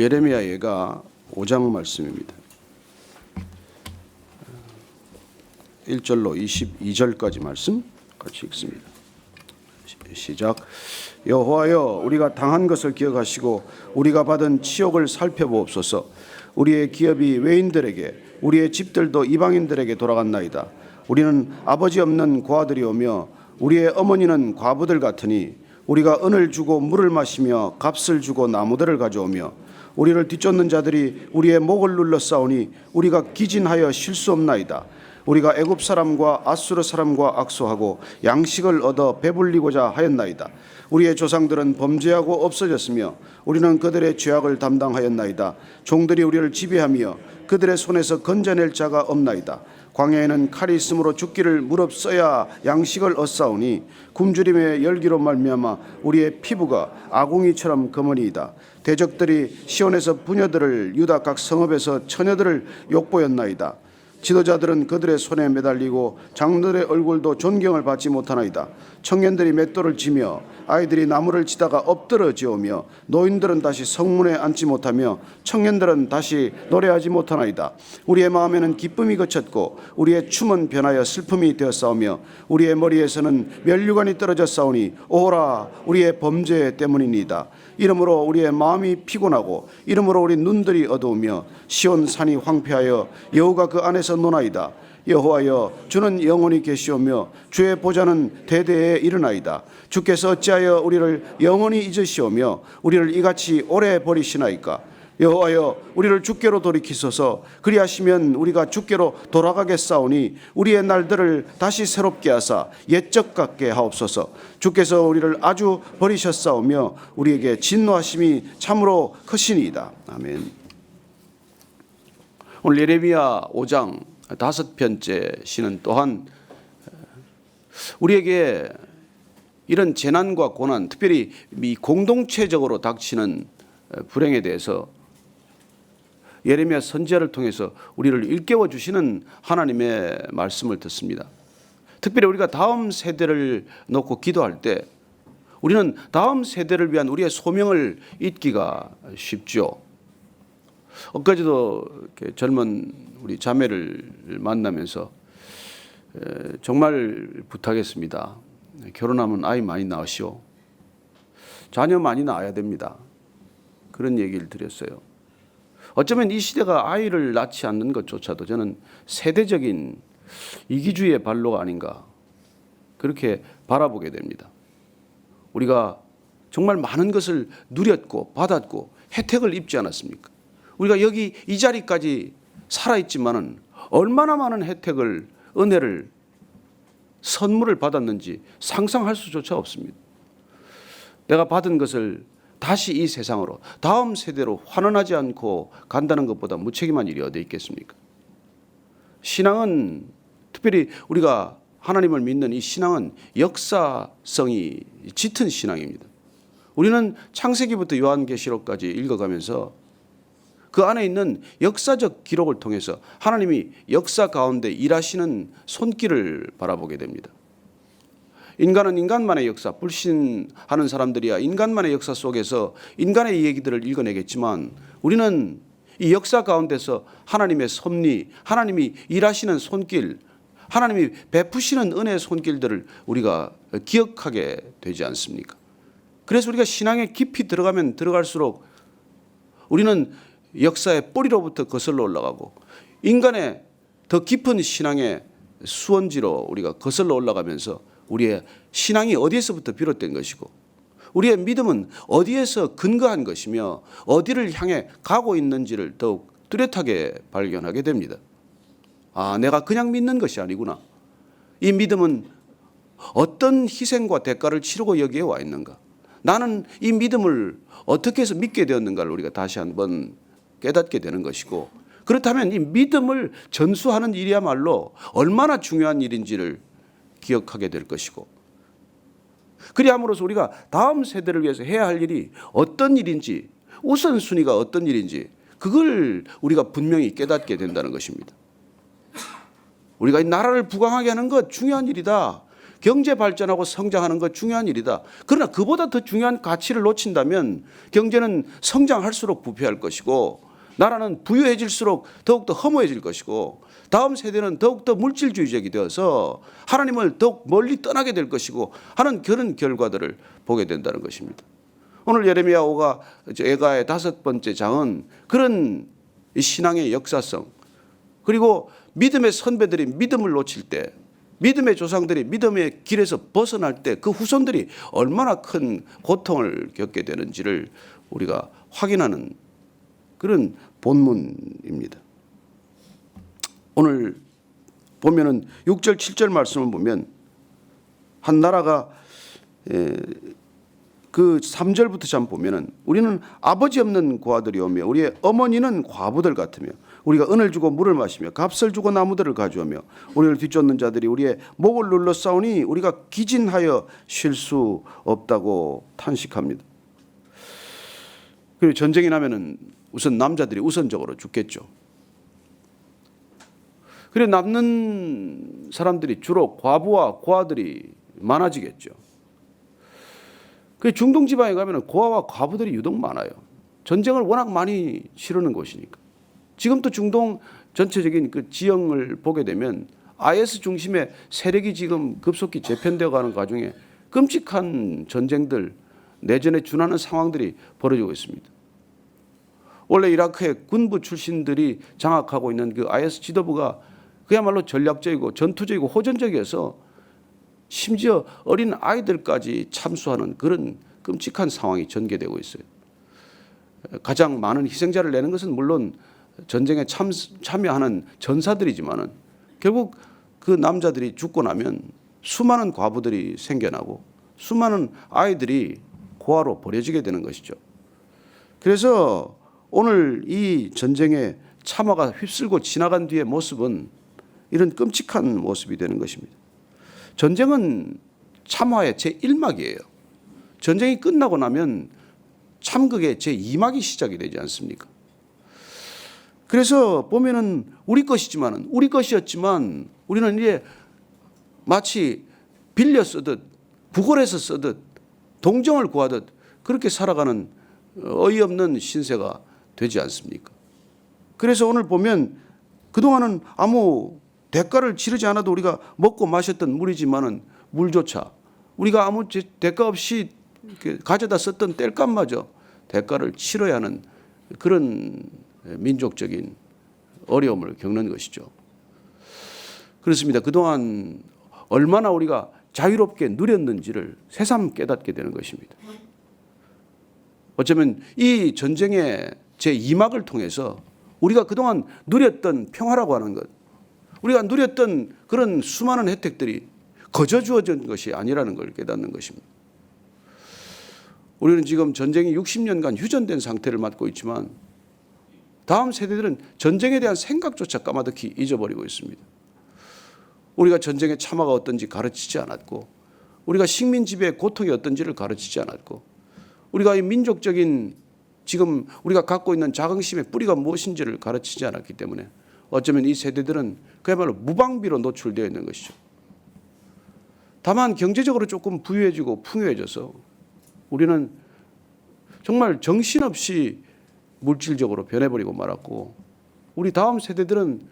예레미야 예가 5장 말씀입니다. 1절로 22절까지 말씀 같이 읽습니다. 시- 시작. 여호와여 우리가 당한 것을 기억하시고 우리가 받은 치욕을 살펴보옵소서. 우리의 기업이 외인들에게 우리의 집들도 이방인들에게 돌아갔나이다. 우리는 아버지 없는 고아들이오며 우리의 어머니는 과부들 같으니 우리가 은을 주고 물을 마시며 값을 주고 나무들을 가져오며 우리를 뒤쫓는 자들이 우리의 목을 눌러 싸우니 우리가 기진하여 쉴 수 없나이다. 우리가 애굽 사람과 아수르 사람과 악수하고 양식을 얻어 배불리고자 하였나이다. 우리의 조상들은 범죄하고 없어졌으며 우리는 그들의 죄악을 담당하였나이다. 종들이 우리를 지배하며 그들의 손에서 건져낼 자가 없나이다. 광야에는 칼이 있으므로 죽기를 무릅써야 양식을 얻사오니 굶주림의 열기로 말미암아 우리의 피부가 아궁이처럼 검으니이다. 대적들이 시온에서 부녀들을 유다 각 성읍에서 처녀들을 욕보였나이다. 지도자들은 그들의 손에 매달리고 장들의 얼굴도 존경을 받지 못하나이다. 청년들이 맷돌을 지며 아이들이 나무를 치다가 엎드러 지오며 노인들은 다시 성문에 앉지 못하며 청년들은 다시 노래하지 못하나이다. 우리의 마음에는 기쁨이 그쳤고 우리의 춤은 변하여 슬픔이 되었사오며 우리의 머리에서는 멸류관이 떨어져 싸우니 오라 우리의 범죄 때문이니이다. 이러므로 우리의 마음이 피곤하고 이러므로 우리 눈들이 어두우며 시온 산이 황폐하여 여호가 그 안에서 노나이다. 여호와여 주는 영원히 계시오며 주의 보좌는 대대에 이르나이다. 주께서 어찌하여 우리를 영원히 잊으시오며 우리를 이같이 오래 버리시나이까? 여호와여 우리를 주께로 돌이키소서. 그리하시면 우리가 주께로 돌아가겠사오니 우리의 날들을 다시 새롭게 하사 옛적 같게 하옵소서. 주께서 우리를 아주 버리셨사오며 우리에게 진노하심이 참으로 크시니이다. 아멘. 오늘 예레미야 5장 다섯 번째 시는 또한 우리에게 이런 재난과 고난 특별히 이 공동체적으로 닥치는 불행에 대해서 예레미야 선지자를 통해서 우리를 일깨워 주시는 하나님의 말씀을 듣습니다. 특별히 우리가 다음 세대를 놓고 기도할 때 우리는 다음 세대를 위한 우리의 소명을 잊기가 쉽죠. 이렇게 젊은 우리 자매를 만나면서 에, 정말 부탁했습니다. 결혼하면 아이 많이 낳으시오. 자녀 많이 낳아야 됩니다. 그런 얘기를 드렸어요. 어쩌면 이 시대가 아이를 낳지 않는 것조차도 저는 세대적인 이기주의의 발로가 아닌가 그렇게 바라보게 됩니다. 우리가 정말 많은 것을 누렸고 받았고 혜택을 입지 않았습니까? 우리가 여기 이 자리까지 살아있지만은 얼마나 많은 혜택을 은혜를 선물을 받았는지 상상할 수조차 없습니다. 내가 받은 것을 다시 이 세상으로 다음 세대로 환원하지 않고 간다는 것보다 무책임한 일이 어디 있겠습니까? 신앙은 특별히 우리가 하나님을 믿는 이 신앙은 역사성이 짙은 신앙입니다. 우리는 창세기부터 요한계시록까지 읽어가면서 그 안에 있는 역사적 기록을 통해서 하나님이 역사 가운데 일하시는 손길을 바라보게 됩니다. 인간은 인간만의 역사, 불신하는 사람들이야 인간만의 역사 속에서 인간의 얘기들을 읽어내겠지만 우리는 이 역사 가운데서 하나님의 섭리, 하나님이 일하시는 손길, 하나님이 베푸시는 은혜의 손길들을 우리가 기억하게 되지 않습니까? 그래서 우리가 신앙에 깊이 들어가면 들어갈수록 우리는 역사의 뿌리로부터 거슬러 올라가고 인간의 더 깊은 신앙의 수원지로 우리가 거슬러 올라가면서 우리의 신앙이 어디에서부터 비롯된 것이고 우리의 믿음은 어디에서 근거한 것이며 어디를 향해 가고 있는지를 더욱 뚜렷하게 발견하게 됩니다. 아, 내가 그냥 믿는 것이 아니구나. 이 믿음은 어떤 희생과 대가를 치르고 여기에 와 있는가? 나는 이 믿음을 어떻게 해서 믿게 되었는가를 우리가 다시 한번 깨닫게 되는 것이고 그렇다면 이 믿음을 전수하는 일이야말로 얼마나 중요한 일인지를 기억하게 될 것이고 그리함으로써 우리가 다음 세대를 위해서 해야 할 일이 어떤 일인지 우선순위가 어떤 일인지 그걸 우리가 분명히 깨닫게 된다는 것입니다. 우리가 이 나라를 부강하게 하는 것 중요한 일이다. 경제 발전하고 성장하는 것 중요한 일이다. 그러나 그보다 더 중요한 가치를 놓친다면 경제는 성장할수록 부패할 것이고 나라는 부유해질수록 더욱더 허무해질 것이고 다음 세대는 더욱더 물질주의적이 되어서 하나님을 더욱 멀리 떠나게 될 것이고 하는 그런 결과들을 보게 된다는 것입니다. 오늘 예레미야 5가 애가의 다섯 번째 장은 그런 이 신앙의 역사성 그리고 믿음의 선배들이 믿음을 놓칠 때 믿음의 조상들이 믿음의 길에서 벗어날 때 그 후손들이 얼마나 큰 고통을 겪게 되는지를 우리가 확인하는 그런 본문입니다. 오늘 보면은 6절 7절 말씀을 보면 한 나라가 에, 그 3절부터 참 보면은 우리는 아버지 없는 고아들이 오며 우리의 어머니는 과부들 같으며 우리가 은을 주고 물을 마시며 값을 주고 나무들을 가져오며 우리를 뒤쫓는 자들이 우리의 목을 눌러 싸우니 우리가 기진하여 쉴 수 없다고 탄식합니다. 그리고 전쟁이 나면은 우선 남자들이 우선적으로 죽겠죠. 그래 남는 사람들이 주로 과부와 고아들이 많아지겠죠. 그 중동 지방에 가면은 고아와 과부들이 유독 많아요. 전쟁을 워낙 많이 치르는 곳이니까. 지금도 중동 전체적인 그 지형을 보게 되면 IS 중심의 세력이 지금 급속히 재편되어 가는 과정에 끔찍한 전쟁들 내전에 준하는 상황들이 벌어지고 있습니다. 원래 이라크의 군부 출신들이 장악하고 있는 그 IS 지도부가 그야말로 전략적이고 전투적이고 호전적이어서 심지어 어린 아이들까지 참수하는 그런 끔찍한 상황이 전개되고 있어요. 가장 많은 희생자를 내는 것은 물론 전쟁에 참, 참여하는 전사들이지만은 결국 그 남자들이 죽고 나면 수많은 과부들이 생겨나고 수많은 아이들이 고아로 버려지게 되는 것이죠. 그래서 오늘 이 전쟁에 참화가 휩쓸고 지나간 뒤의 모습은 이런 끔찍한 모습이 되는 것입니다. 전쟁은 참화의 제 1막이에요. 전쟁이 끝나고 나면 참극의 제 2막이 시작이 되지 않습니까? 그래서 보면은 우리 것이지만은 우리 것이었지만 우리는 이제 마치 빌려 쓰듯 부골에서 쓰듯 동정을 구하듯 그렇게 살아가는 어이없는 신세가 되지 않습니까? 그래서 오늘 보면 그동안은 아무 대가를 치르지 않아도 우리가 먹고 마셨던 물이지만은 물조차 우리가 아무 대가 없이 가져다 썼던 땔감마저 대가를 치러야 하는 그런 민족적인 어려움을 겪는 것이죠. 그렇습니다. 그동안 얼마나 우리가 자유롭게 누렸는지를 새삼 깨닫게 되는 것입니다. 어쩌면 이 전쟁의 제 2막을 통해서 우리가 그동안 누렸던 평화라고 하는 것, 우리가 누렸던 그런 수많은 혜택들이 거저 주어진 것이 아니라는 걸 깨닫는 것입니다. 우리는 지금 전쟁이 60년간 휴전된 상태를 맞고 있지만 다음 세대들은 전쟁에 대한 생각조차 까마득히 잊어버리고 있습니다. 우리가 전쟁의 참화가 어떤지 가르치지 않았고 우리가 식민 지배의 고통이 어떤지를 가르치지 않았고 우리가 이 민족적인 지금 우리가 갖고 있는 자긍심의 뿌리가 무엇인지를 가르치지 않았기 때문에 어쩌면 이 세대들은 그야말로 무방비로 노출되어 있는 것이죠. 다만 경제적으로 조금 부유해지고 풍요해져서 우리는 정말 정신없이 물질적으로 변해버리고 말았고 우리 다음 세대들은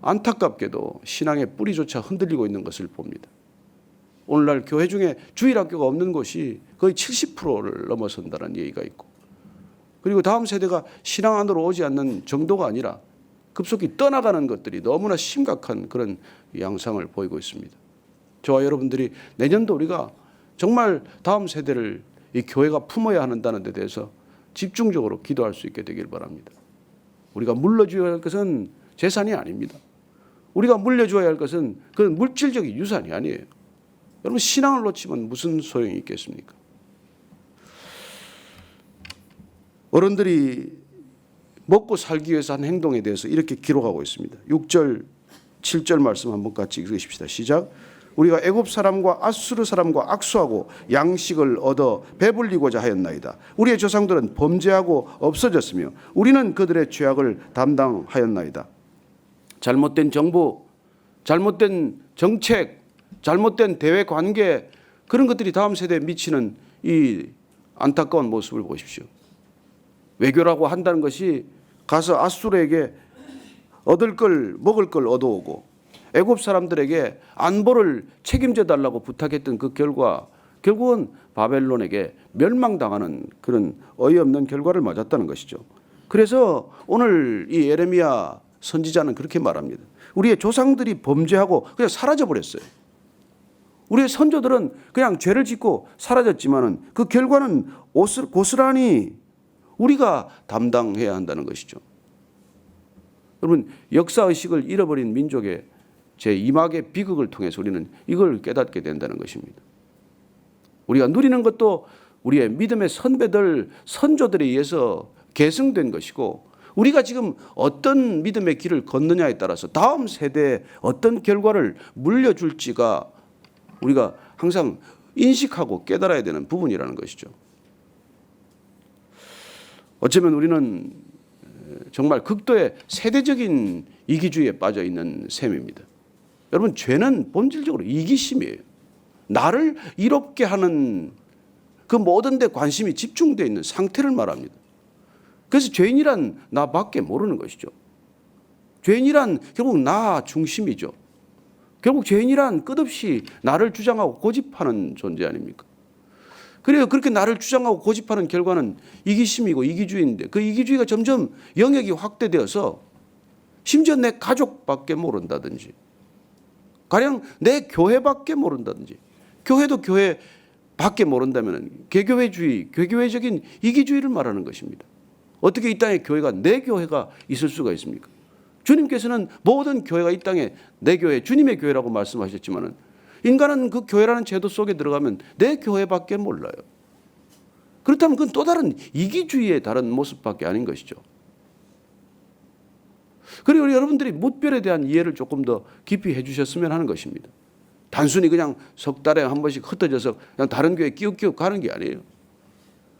안타깝게도 신앙의 뿌리조차 흔들리고 있는 것을 봅니다. 오늘날 교회 중에 주일학교가 없는 곳이 거의 70%를 넘어선다는 얘기가 있고 그리고 다음 세대가 신앙 안으로 오지 않는 정도가 아니라 급속히 떠나가는 것들이 너무나 심각한 그런 양상을 보이고 있습니다. 저와 여러분들이 내년도 우리가 정말 다음 세대를 이 교회가 품어야 한다는 데 대해서 집중적으로 기도할 수 있게 되길 바랍니다. 우리가 물려줘야 할 것은 재산이 아닙니다. 우리가 물려줘야 할 것은 그건 물질적인 유산이 아니에요. 여러분 신앙을 놓치면 무슨 소용이 있겠습니까? 어른들이 먹고 살기 위해서 한 행동에 대해서 이렇게 기록하고 있습니다. 6절, 7절 말씀 한번 같이 읽으십시다. 시작. 우리가 애굽 사람과 아수르 사람과 악수하고 양식을 얻어 배불리고자 하였나이다. 우리의 조상들은 범죄하고 없어졌으며 우리는 그들의 죄악을 담당하였나이다. 잘못된 정부, 잘못된 정책, 잘못된 대외 관계 그런 것들이 다음 세대에 미치는 이 안타까운 모습을 보십시오. 외교라고 한다는 것이 가서 아수르에게 얻을 걸 먹을 걸 얻어오고 애굽 사람들에게 안보를 책임져 달라고 부탁했던 그 결과 결국은 바벨론에게 멸망당하는 그런 어이없는 결과를 맞았다는 것이죠. 그래서 오늘 이 예레미야 선지자는 그렇게 말합니다. 우리의 조상들이 범죄하고 그냥 사라져 버렸어요. 우리의 선조들은 그냥 죄를 짓고 사라졌지만은 그 결과는 고스란히 우리가 담당해야 한다는 것이죠. 여러분 역사 의식을 잃어버린 민족의 제 이막의 비극을 통해서 우리는 이걸 깨닫게 된다는 것입니다. 우리가 누리는 것도 우리의 믿음의 선배들 선조들에 의해서 계승된 것이고 우리가 지금 어떤 믿음의 길을 걷느냐에 따라서 다음 세대에 어떤 결과를 물려줄지가 우리가 항상 인식하고 깨달아야 되는 부분이라는 것이죠. 어쩌면 우리는 정말 극도의 세대적인 이기주의에 빠져 있는 셈입니다. 여러분 죄는 본질적으로 이기심이에요. 나를 이롭게 하는 그 모든 데 관심이 집중되어 있는 상태를 말합니다. 그래서 죄인이란 나밖에 모르는 것이죠. 죄인이란 결국 나 중심이죠. 결국 죄인이란 끝없이 나를 주장하고 고집하는 존재 아닙니까? 그래요. 그렇게 나를 주장하고 고집하는 결과는 이기심이고 이기주의인데 그 이기주의가 점점 영역이 확대되어서 심지어 내 가족밖에 모른다든지 가령 내 교회밖에 모른다든지 교회도 교회 밖에 모른다면 개교회주의, 개교회적인 이기주의를 말하는 것입니다. 어떻게 이 땅에 교회가 내 교회가 있을 수가 있습니까? 주님께서는 모든 교회가 이 땅에 내 교회, 주님의 교회라고 말씀하셨지만은 인간은 그 교회라는 제도 속에 들어가면 내 교회밖에 몰라요. 그렇다면 그건 또 다른 이기주의의 다른 모습밖에 아닌 것이죠. 그리고 우리 여러분들이 무별에 대한 이해를 조금 더 깊이 해주셨으면 하는 것입니다. 단순히 그냥 석 달에 한 번씩 흩어져서 그냥 다른 교회 끼욱끼욱 가는 게 아니에요.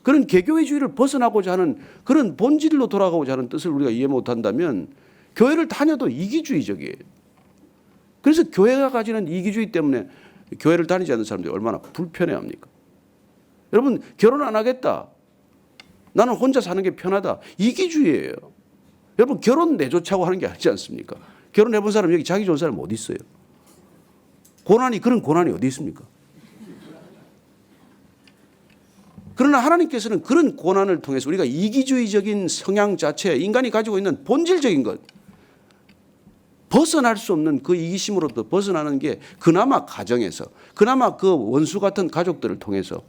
그런 개교회주의를 벗어나고자 하는 그런 본질로 돌아가고자 하는 뜻을 우리가 이해 못한다면 교회를 다녀도 이기주의적이에요. 그래서 교회가 가지는 이기주의 때문에 교회를 다니지 않는 사람들이 얼마나 불편해합니까? 여러분 결혼 안 하겠다. 나는 혼자 사는 게 편하다. 이기주의예요. 여러분 결혼 내조차고 하는 게 아니지 않습니까? 결혼해 본 사람 여기 자기 좋은 사람 어디 있어요? 고난이 그런 고난이 어디 있습니까? 그러나 하나님께서는 그런 고난을 통해서 우리가 이기주의적인 성향 자체, 인간이 가지고 있는 본질적인 것, 벗어날 수 없는 그 이기심으로부터 벗어나는 게 그나마 가정에서, 그나마 그 원수 같은 가족들을 통해서,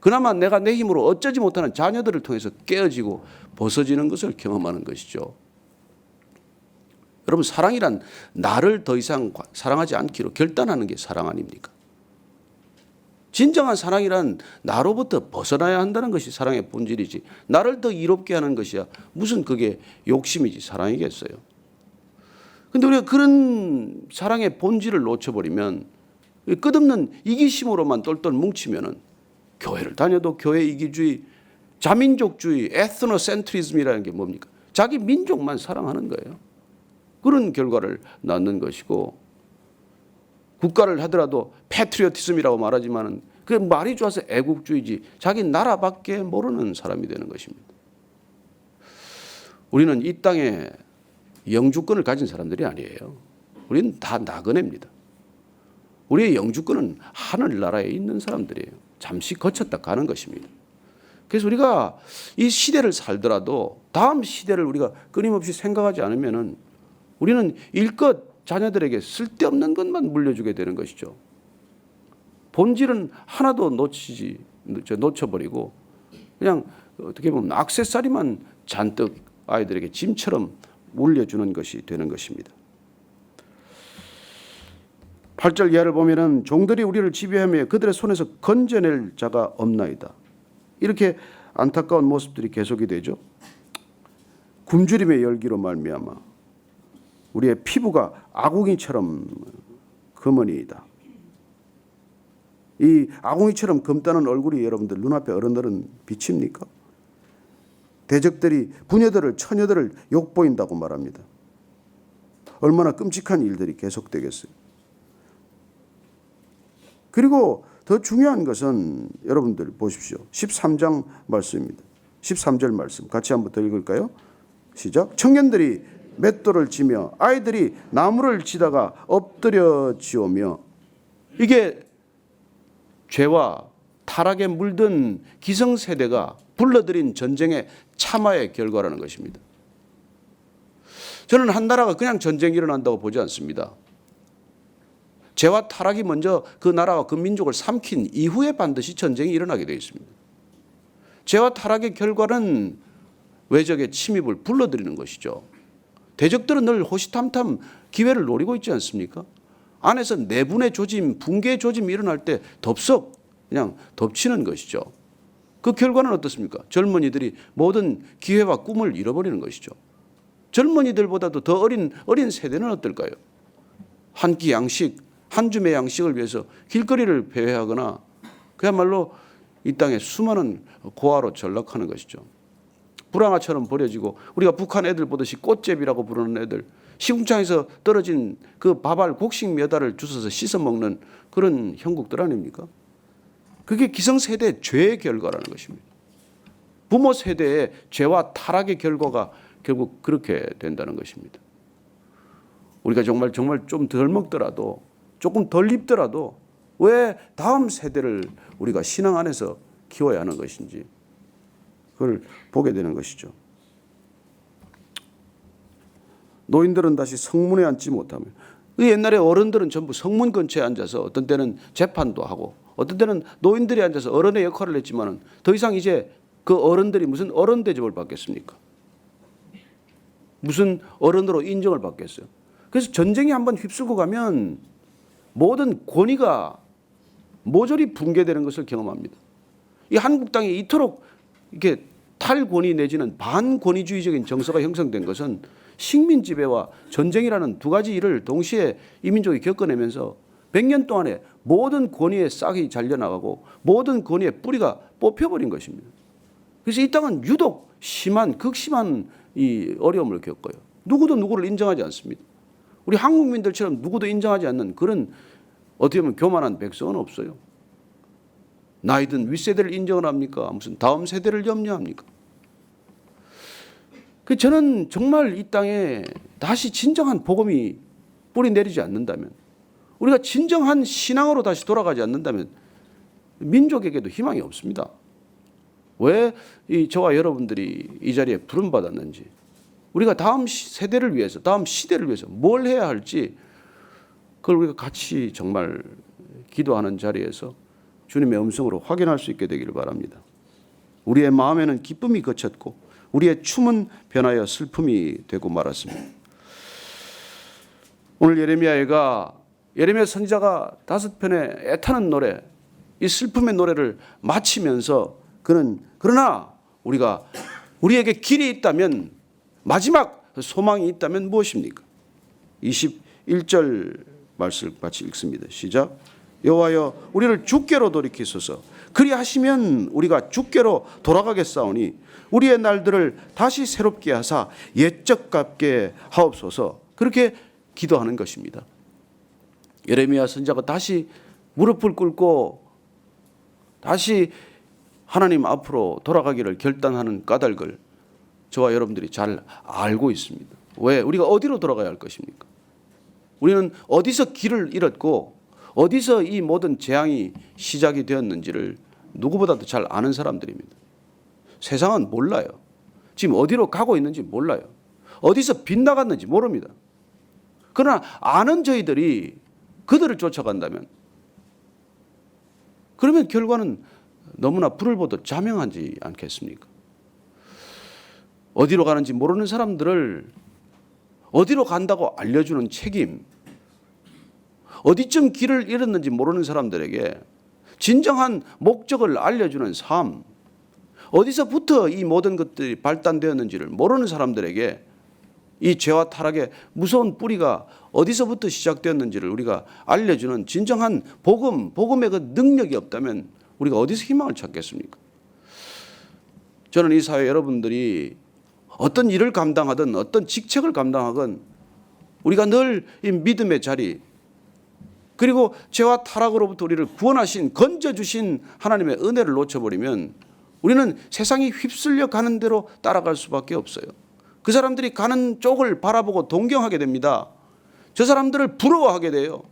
그나마 내가 내 힘으로 어쩌지 못하는 자녀들을 통해서 깨어지고 벗어지는 것을 경험하는 것이죠. 여러분 사랑이란 나를 더 이상 사랑하지 않기로 결단하는 게 사랑 아닙니까? 진정한 사랑이란 나로부터 벗어나야 한다는 것이 사랑의 본질이지 나를 더 이롭게 하는 것이야 무슨 그게 욕심이지 사랑이겠어요. 근데 우리가 그런 사랑의 본질을 놓쳐버리면 끝없는 이기심으로만 똘똘 뭉치면은 교회를 다녀도 교회 이기주의, 자민족주의, 에스노센트리즘이라는 게 뭡니까? 자기 민족만 사랑하는 거예요. 그런 결과를 낳는 것이고 국가를 하더라도 패트리어티즘이라고 말하지만은 그 말이 좋아서 애국주의지 자기 나라밖에 모르는 사람이 되는 것입니다. 우리는 이 땅에 영주권을 가진 사람들이 아니에요. 우리는 다 나그네입니다. 우리의 영주권은 하늘나라에 있는 사람들이에요. 잠시 거쳤다 가는 것입니다. 그래서 우리가 이 시대를 살더라도 다음 시대를 우리가 끊임없이 생각하지 않으면은 우리는 일껏 자녀들에게 쓸데없는 것만 물려주게 되는 것이죠. 본질은 하나도 놓치지 놓쳐버리고 그냥 어떻게 보면 악세사리만 잔뜩 아이들에게 짐처럼 물려주는 것이 되는 것입니다. 8절 이하를 보면은 종들이 우리를 지배하며 그들의 손에서 건져낼 자가 없나이다. 이렇게 안타까운 모습들이 계속이 되죠. 굶주림의 열기로 말미암아 우리의 피부가 아궁이처럼 검은이다. 이 아궁이처럼 검다는 얼굴이 여러분들 눈앞에 어른들은 비칩니까? 대적들이 부녀들을 처녀들을 욕보인다고 말합니다. 얼마나 끔찍한 일들이 계속되겠어요. 그리고 더 중요한 것은 여러분들 보십시오. 13장 말씀입니다. 13절 말씀 같이 한번 더 읽을까요? 시작. 청년들이 맷돌을 지며 아이들이 나무를 치다가 엎드려 지오며 이게 죄와 타락에 물든 기성세대가 불러들인 전쟁의 참화의 결과라는 것입니다. 저는 한 나라가 그냥 전쟁이 일어난다고 보지 않습니다. 죄와 타락이 먼저 그 나라와 그 민족을 삼킨 이후에 반드시 전쟁이 일어나게 되어 있습니다. 죄와 타락의 결과는 외적의 침입을 불러들이는 것이죠. 대적들은 늘 호시탐탐 기회를 노리고 있지 않습니까? 안에서 내분의 조짐, 붕괴의 조짐이 일어날 때 덥석 그냥 덮치는 것이죠. 그 결과는 어떻습니까? 젊은이들이 모든 기회와 꿈을 잃어버리는 것이죠. 젊은이들보다도 더 어린 어린 세대는 어떨까요? 한 끼 양식, 한 줌의 양식을 위해서 길거리를 배회하거나 그야말로 이 땅에 수많은 고아로 전락하는 것이죠. 불황아처럼 버려지고 우리가 북한 애들 보듯이 꽃제비라고 부르는 애들 시궁창에서 떨어진 그 밥알 곡식 몇 알을 주워서 씻어 먹는 그런 형국들 아닙니까? 그게 기성세대의 죄의 결과라는 것입니다. 부모 세대의 죄와 타락의 결과가 결국 그렇게 된다는 것입니다. 우리가 정말 정말 좀 덜 먹더라도 조금 덜 입더라도 왜 다음 세대를 우리가 신앙 안에서 키워야 하는 것인지 그걸 보게 되는 것이죠. 노인들은 다시 성문에 앉지 못하며 그 옛날에 어른들은 전부 성문 근처에 앉아서 어떤 때는 재판도 하고 어떤 때는 노인들이 앉아서 어른의 역할을 했지만은 더 이상 이제 그 어른들이 무슨 어른 대접을 받겠습니까? 무슨 어른으로 인정을 받겠어요? 그래서 전쟁이 한번 휩쓸고 가면 모든 권위가 모조리 붕괴되는 것을 경험합니다. 이 한국 땅에 이토록 이렇게 탈권위 내지는 반권위주의적인 정서가 형성된 것은 식민 지배와 전쟁이라는 두 가지 일을 동시에 이민족이 겪어내면서 100년 동안에 모든 권위의 싹이 잘려나가고 모든 권위의 뿌리가 뽑혀버린 것입니다. 그래서 이 땅은 유독 심한 극심한 이 어려움을 겪어요. 누구도 누구를 인정하지 않습니다. 우리 한국민들처럼 누구도 인정하지 않는 그런 어떻게 보면 교만한 백성은 없어요. 나이든 윗세대를 인정을 합니까? 무슨 다음 세대를 염려합니까? 그 저는 정말 이 땅에 다시 진정한 복음이 뿌리 내리지 않는다면 우리가 진정한 신앙으로 다시 돌아가지 않는다면 민족에게도 희망이 없습니다. 왜 이 저와 여러분들이 이 자리에 부름 받았는지 우리가 다음 시- 세대를 위해서 다음 시대를 위해서 뭘 해야 할지 그걸 우리가 같이 정말 기도하는 자리에서 주님의 음성으로 확인할 수 있게 되기를 바랍니다. 우리의 마음에는 기쁨이 거쳤고 우리의 춤은 변하여 슬픔이 되고 말았습니다. 오늘 예레미야가 예레미야 선지자가 다섯 편의 애타는 노래, 이 슬픔의 노래를 마치면서 그는 그러나 우리가 우리에게 길이 있다면 마지막 소망이 있다면 무엇입니까? 21절 말씀 같이 읽습니다. 시작. 여호와여 우리를 주께로 돌이키소서. 그리하시면 우리가 주께로 돌아가겠사오니 우리의 날들을 다시 새롭게 하사 옛적 같게 하옵소서. 그렇게 기도하는 것입니다. 예레미야 선자가 다시 무릎을 꿇고 다시 하나님 앞으로 돌아가기를 결단하는 까닭을 저와 여러분들이 잘 알고 있습니다. 왜? 우리가 어디로 돌아가야 할 것입니까? 우리는 어디서 길을 잃었고 어디서 이 모든 재앙이 시작이 되었는지를 누구보다도 잘 아는 사람들입니다. 세상은 몰라요. 지금 어디로 가고 있는지 몰라요. 어디서 빗나갔는지 모릅니다. 그러나 아는 저희들이 그들을 쫓아간다면 그러면 결과는 너무나 불을 보듯 자명하지 않겠습니까? 어디로 가는지 모르는 사람들을 어디로 간다고 알려주는 책임, 어디쯤 길을 잃었는지 모르는 사람들에게 진정한 목적을 알려주는 삶, 어디서부터 이 모든 것들이 발단되었는지를 모르는 사람들에게 이 죄와 타락의 무서운 뿌리가 어디서부터 시작되었는지를 우리가 알려주는 진정한 복음, 복음의 그 능력이 없다면 우리가 어디서 희망을 찾겠습니까? 저는 이 사회 여러분들이 어떤 일을 감당하든 어떤 직책을 감당하건 우리가 늘 이 믿음의 자리 그리고 죄와 타락으로부터 우리를 구원하신 건져 주신 하나님의 은혜를 놓쳐버리면 우리는 세상이 휩쓸려 가는 대로 따라갈 수밖에 없어요. 그 사람들이 가는 쪽을 바라보고 동경하게 됩니다. 저 사람들을 부러워하게 돼요.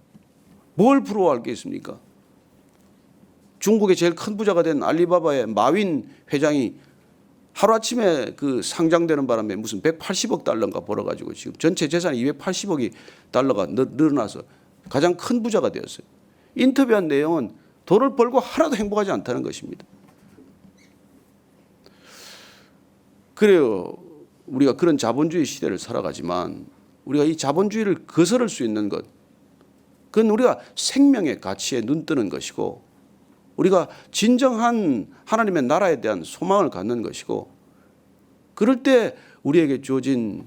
뭘 부러워할 게 있습니까? 중국의 제일 큰 부자가 된 알리바바의 마윈 회장이 하루아침에 그 상장되는 바람에 무슨 180억 달러인가 벌어가지고 지금 전체 재산이 280억이 달러가 늘- 늘어나서 가장 큰 부자가 되었어요. 인터뷰한 내용은 돈을 벌고 하나도 행복하지 않다는 것입니다. 그래요. 우리가 그런 자본주의 시대를 살아가지만 우리가 이 자본주의를 거스를 수 있는 것, 그건 우리가 생명의 가치에 눈 뜨는 것이고 우리가 진정한 하나님의 나라에 대한 소망을 갖는 것이고 그럴 때 우리에게 주어진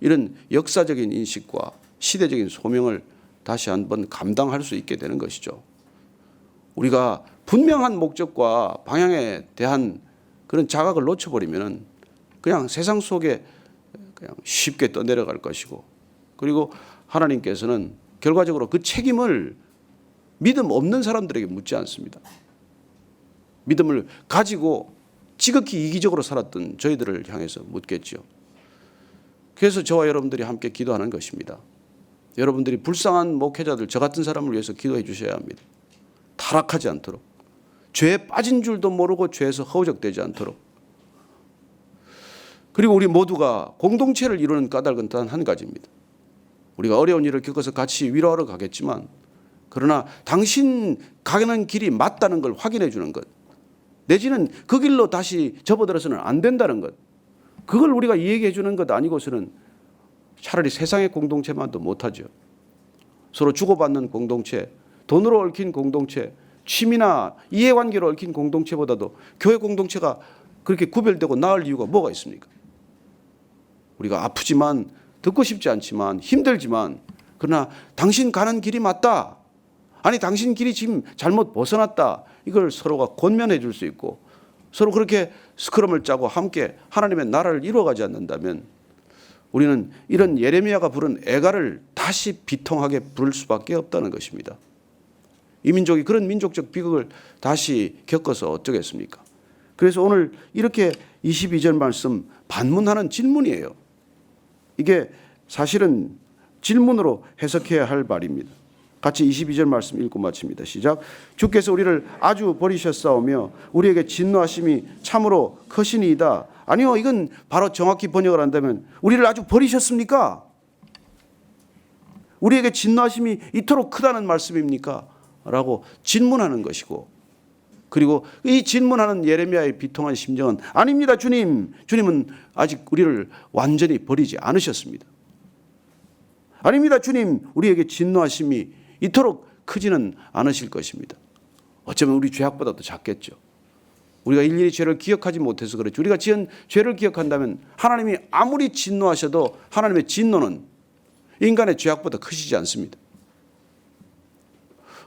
이런 역사적인 인식과 시대적인 소명을 다시 한번 감당할 수 있게 되는 것이죠. 우리가 분명한 목적과 방향에 대한 그런 자각을 놓쳐버리면 그냥 세상 속에 그냥 쉽게 떠내려갈 것이고 그리고 하나님께서는 결과적으로 그 책임을 믿음 없는 사람들에게 묻지 않습니다. 믿음을 가지고 지극히 이기적으로 살았던 저희들을 향해서 묻겠지요. 그래서 저와 여러분들이 함께 기도하는 것입니다. 여러분들이 불쌍한 목회자들 저 같은 사람을 위해서 기도해 주셔야 합니다. 타락하지 않도록 죄에 빠진 줄도 모르고 죄에서 허우적되지 않도록 그리고 우리 모두가 공동체를 이루는 까닭은 단 한 가지입니다. 우리가 어려운 일을 겪어서 같이 위로하러 가겠지만 그러나 당신 가는 길이 맞다는 걸 확인해 주는 것 내지는 그 길로 다시 접어들어서는 안 된다는 것 그걸 우리가 이야기해 주는 것 아니고서는 차라리 세상의 공동체만도 못하죠. 서로 주고받는 공동체, 돈으로 얽힌 공동체, 취미나 이해관계로 얽힌 공동체보다도 교회 공동체가 그렇게 구별되고 나을 이유가 뭐가 있습니까? 우리가 아프지만 듣고 싶지 않지만 힘들지만 그러나 당신 가는 길이 맞다. 아니 당신 길이 지금 잘못 벗어났다. 이걸 서로가 권면해 줄 수 있고 서로 그렇게 스크럼을 짜고 함께 하나님의 나라를 이루어가지 않는다면 우리는 이런 예레미야가 부른 애가를 다시 비통하게 부를 수밖에 없다는 것입니다. 이 민족이 그런 민족적 비극을 다시 겪어서 어쩌겠습니까? 그래서 오늘 이렇게 22절 말씀 반문하는 질문이에요. 이게 사실은 질문으로 해석해야 할 말입니다. 같이 22절 말씀 읽고 마칩니다. 시작. 주께서 우리를 아주 버리셨사오며 우리에게 진노하심이 참으로 크시니이다. 아니요, 이건 바로 정확히 번역을 한다면 우리를 아주 버리셨습니까? 우리에게 진노하심이 이토록 크다는 말씀입니까? 라고 질문하는 것이고 그리고 이 질문하는 예레미야의 비통한 심정은 아닙니다, 주님. 주님은 아직 우리를 완전히 버리지 않으셨습니다. 아닙니다, 주님. 우리에게 진노하심이 이토록 크지는 않으실 것입니다. 어쩌면 우리 죄악보다도 작겠죠. 우리가 일일이 죄를 기억하지 못해서 그렇죠. 우리가 지은 죄를 기억한다면 하나님이 아무리 진노하셔도 하나님의 진노는 인간의 죄악보다 크시지 않습니다.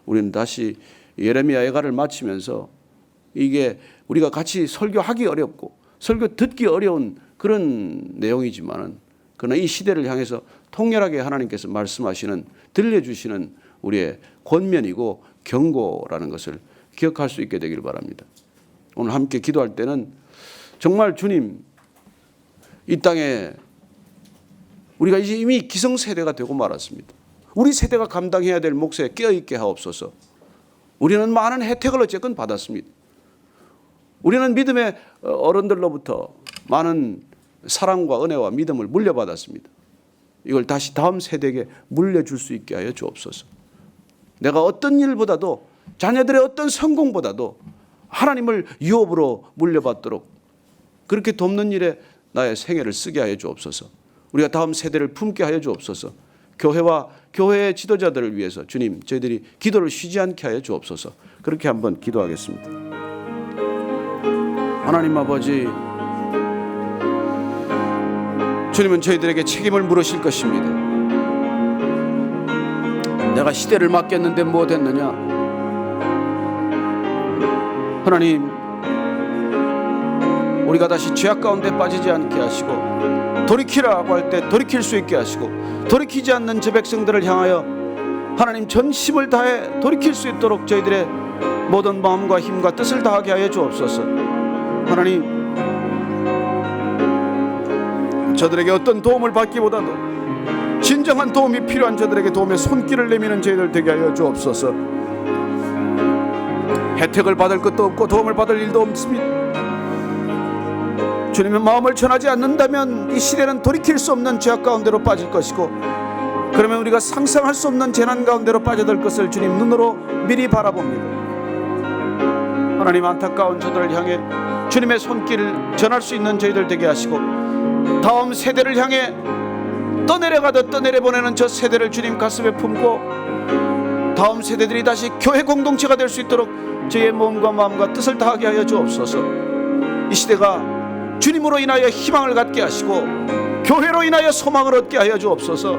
우리는 다시 예레미야 예가를 마치면서 이게 우리가 같이 설교하기 어렵고 설교 듣기 어려운 그런 내용이지만은 그러나 이 시대를 향해서 통렬하게 하나님께서 말씀하시는 들려주시는 우리의 권면이고 경고라는 것을 기억할 수 있게 되길 바랍니다. 오늘 함께 기도할 때는 정말 주님 이 땅에 우리가 이제 이미 기성세대가 되고 말았습니다. 우리 세대가 감당해야 될 몫에 깨어있게 하옵소서. 우리는 많은 혜택을 어쨌건 받았습니다. 우리는 믿음의 어른들로부터 많은 사랑과 은혜와 믿음을 물려받았습니다. 이걸 다시 다음 세대에게 물려줄 수 있게 하여 주옵소서. 내가 어떤 일보다도 자녀들의 어떤 성공보다도 하나님을 유업으로 물려받도록 그렇게 돕는 일에 나의 생애를 쓰게 하여 주옵소서. 우리가 다음 세대를 품게 하여 주옵소서. 교회와 교회의 지도자들을 위해서 주님 저희들이 기도를 쉬지 않게 하여 주옵소서. 그렇게 한번 기도하겠습니다. 하나님 아버지 주님은 저희들에게 책임을 물으실 것입니다. 내가 시대를 맡겼는데 무엇했느냐? 하나님, 우리가 다시 죄악 가운데 빠지지 않게 하시고 돌이키라고 할 때 돌이킬 수 있게 하시고 돌이키지 않는 저 백성들을 향하여 하나님 전심을 다해 돌이킬 수 있도록 저희들의 모든 마음과 힘과 뜻을 다하게 하여 주옵소서. 하나님 저들에게 어떤 도움을 받기보다도 진정한 도움이 필요한 저들에게 도움의 손길을 내미는 저희들 되게 하여 주옵소서. 혜택을 받을 것도 없고 도움을 받을 일도 없습니다. 주님의 마음을 전하지 않는다면 이 시대는 돌이킬 수 없는 죄악 가운데로 빠질 것이고 그러면 우리가 상상할 수 없는 재난 가운데로 빠져들 것을 주님 눈으로 미리 바라봅니다. 하나님 안타까운 저들을 향해 주님의 손길을 전할 수 있는 저희들 되게 하시고 다음 세대를 향해 떠내려가듯 떠내려 보내는 저 세대를 주님 가슴에 품고 다음 세대들이 다시 교회 공동체가 될 수 있도록 저의 몸과 마음과 뜻을 다하게 하여 주옵소서. 이 시대가 주님으로 인하여 희망을 갖게 하시고 교회로 인하여 소망을 얻게 하여 주옵소서.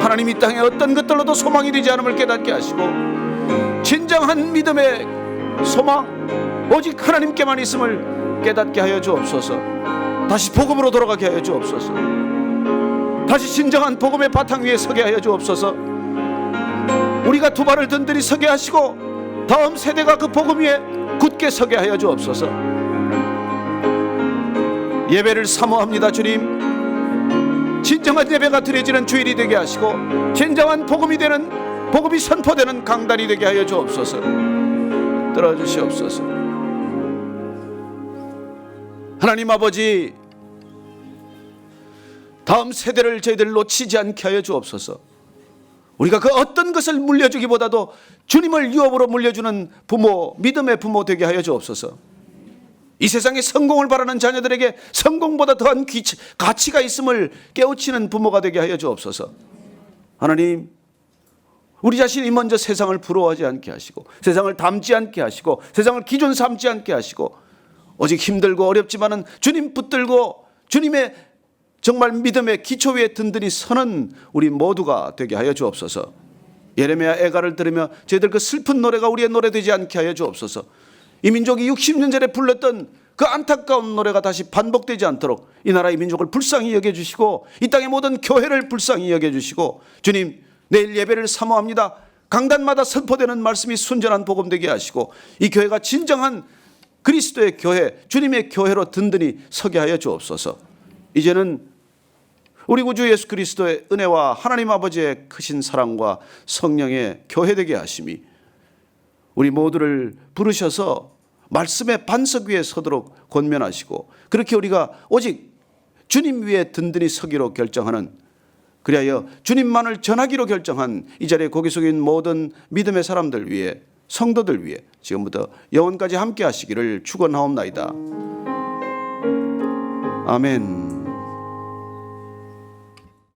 하나님 이 땅에 어떤 것들로도 소망이 되지 않음을 깨닫게 하시고 진정한 믿음의 소망 오직 하나님께만 있음을 깨닫게 하여 주옵소서. 다시 복음으로 돌아가게 하여 주옵소서. 다시 진정한 복음의 바탕 위에 서게 하여 주옵소서. 우리가 두 발을 든든히 서게 하시고 다음 세대가 그 복음 위에 굳게 서게 하여 주옵소서. 예배를 사모합니다, 주님. 진정한 예배가 드려지는 주일이 되게 하시고 진정한 복음이 되는 복음이 선포되는 강단이 되게 하여 주옵소서. 들어 주시옵소서. 하나님 아버지 다음 세대를 저희들 놓치지 않게 하여 주옵소서. 우리가 그 어떤 것을 물려주기보다도 주님을 유업으로 물려주는 부모, 믿음의 부모 되게 하여 주옵소서. 이 세상에 성공을 바라는 자녀들에게 성공보다 더한 귀치, 가치가 있음을 깨우치는 부모가 되게 하여 주옵소서. 하나님, 우리 자신이 먼저 세상을 부러워하지 않게 하시고 세상을 닮지 않게 하시고 세상을 기준 삼지 않게 하시고 오직 힘들고 어렵지만은 주님 붙들고 주님의 정말 믿음의 기초 위에 든든히 서는 우리 모두가 되게 하여 주옵소서. 예레미야 애가를 들으며 저희들 그 슬픈 노래가 우리의 노래 되지 않게 하여 주옵소서. 이 민족이 60년 전에 불렀던 그 안타까운 노래가 다시 반복되지 않도록 이 나라의 민족을 불쌍히 여겨 주시고 이 땅의 모든 교회를 불쌍히 여겨 주시고 주님 내일 예배를 사모합니다. 강단마다 선포되는 말씀이 순전한 복음 되게 하시고 이 교회가 진정한 그리스도의 교회, 주님의 교회로 든든히 서게 하여 주옵소서. 이제는 우리 구주 예수 그리스도의 은혜와 하나님 아버지의 크신 사랑과 성령의 교회 되게 하심이 우리 모두를 부르셔서 말씀의 반석 위에 서도록 권면하시고 그렇게 우리가 오직 주님 위에 든든히 서기로 결정하는 그리하여 주님만을 전하기로 결정한 이 자리에 고개 숙인 모든 믿음의 사람들 위해 성도들 위해 지금부터 영원까지 함께 하시기를 축원하옵나이다. 아멘.